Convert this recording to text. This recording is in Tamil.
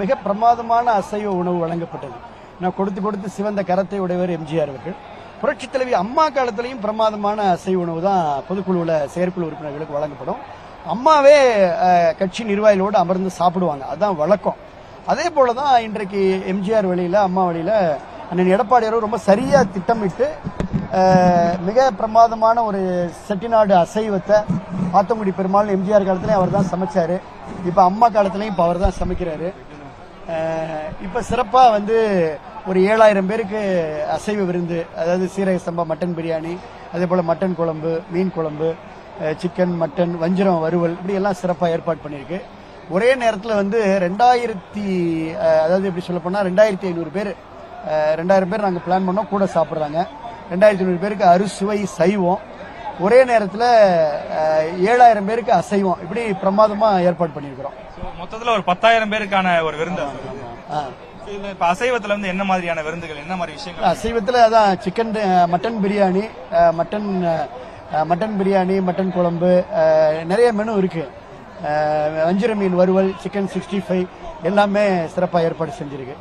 மிக பிரமாதமான அசைவ உணவு வழங்கப்பட்டது. நான் கொடுத்து கொடுத்து சிவந்த கரத்தை உடையவர் எம்ஜிஆர் அவர்கள். புரட்சி தலைவி அம்மா காலத்திலையும் பிரமாதமான அசைவ உணவு தான் பொதுக்குழுவில் செயற்குழு உறுப்பினர்களுக்கு வழங்கப்படும். அம்மாவே கட்சி நிர்வாகிகளோடு அமர்ந்து சாப்பிடுவாங்க. அதுதான் வழக்கம். அதே போல தான் இன்றைக்கு எம்ஜிஆர் வழியில் அம்மா வழியில் அண்ணன் எடப்பாடியாரும் ரொம்ப சரியாக திட்டமிட்டு மிக பிரமாதமான ஒரு செட்டிநாடு அசைவத்தை ஆத்தங்குடி பெருமாள் எம்ஜிஆர் காலத்துலேயும் அவர் தான் சமைச்சார். இப்போ அம்மா காலத்துலேயும் இப்போ அவர் தான் சமைக்கிறாரு. இப்போ சிறப்பாக வந்து ஒரு ஏழாயிரம் பேருக்கு அசைவ விருந்து அதாவது சீரக சம்பா மட்டன் பிரியாணி அதே போல் மட்டன் குழம்பு மீன் குழம்பு சிக்கன் மட்டன் வஞ்சிரம் வறுவல் இப்படி எல்லாம் சிறப்பாக ஏற்பாடு பண்ணியிருக்கு. ஒரே நேரத்தில் வந்து ரெண்டாயிரத்தி அதாவது எப்படி சொல்ல போனால் ரெண்டாயிரத்தி ஐநூறு பேர் ரெண்டாயிரம் பேர் நாங்கள் பிளான் பண்ணோம் கூட சாப்பிட்றாங்க. ரெண்டாயிரத்தி ஐநூறு பேருக்கு அறுசுவை சைவம். ஒரே நேரத்தில் ஏழாயிரம் பேருக்கு அசைவம். இப்படி பிரமாதமா ஏற்பாடு பண்ணியிருக்கிறோம். மொத்தத்துல ஒரு பத்தாயிரம் பேருக்கான ஒரு விருந்து இப்ப அசைவத்துல வந்து என்ன மாதிரியான விருந்துகள் என்ன மாதிரி விஷயங்கள்? அசைவத்தில் அதான் chicken mutton biryani mutton mutton biryani mutton குழம்பு நிறைய மெனு இருக்கு. அஹ், வஞ்சிர மீன் வறுவல் சிக்கன் சிக்ஸ்டி ஃபைவ் எல்லாமே சிறப்பாக ஏற்பாடு செஞ்சிருக்கு.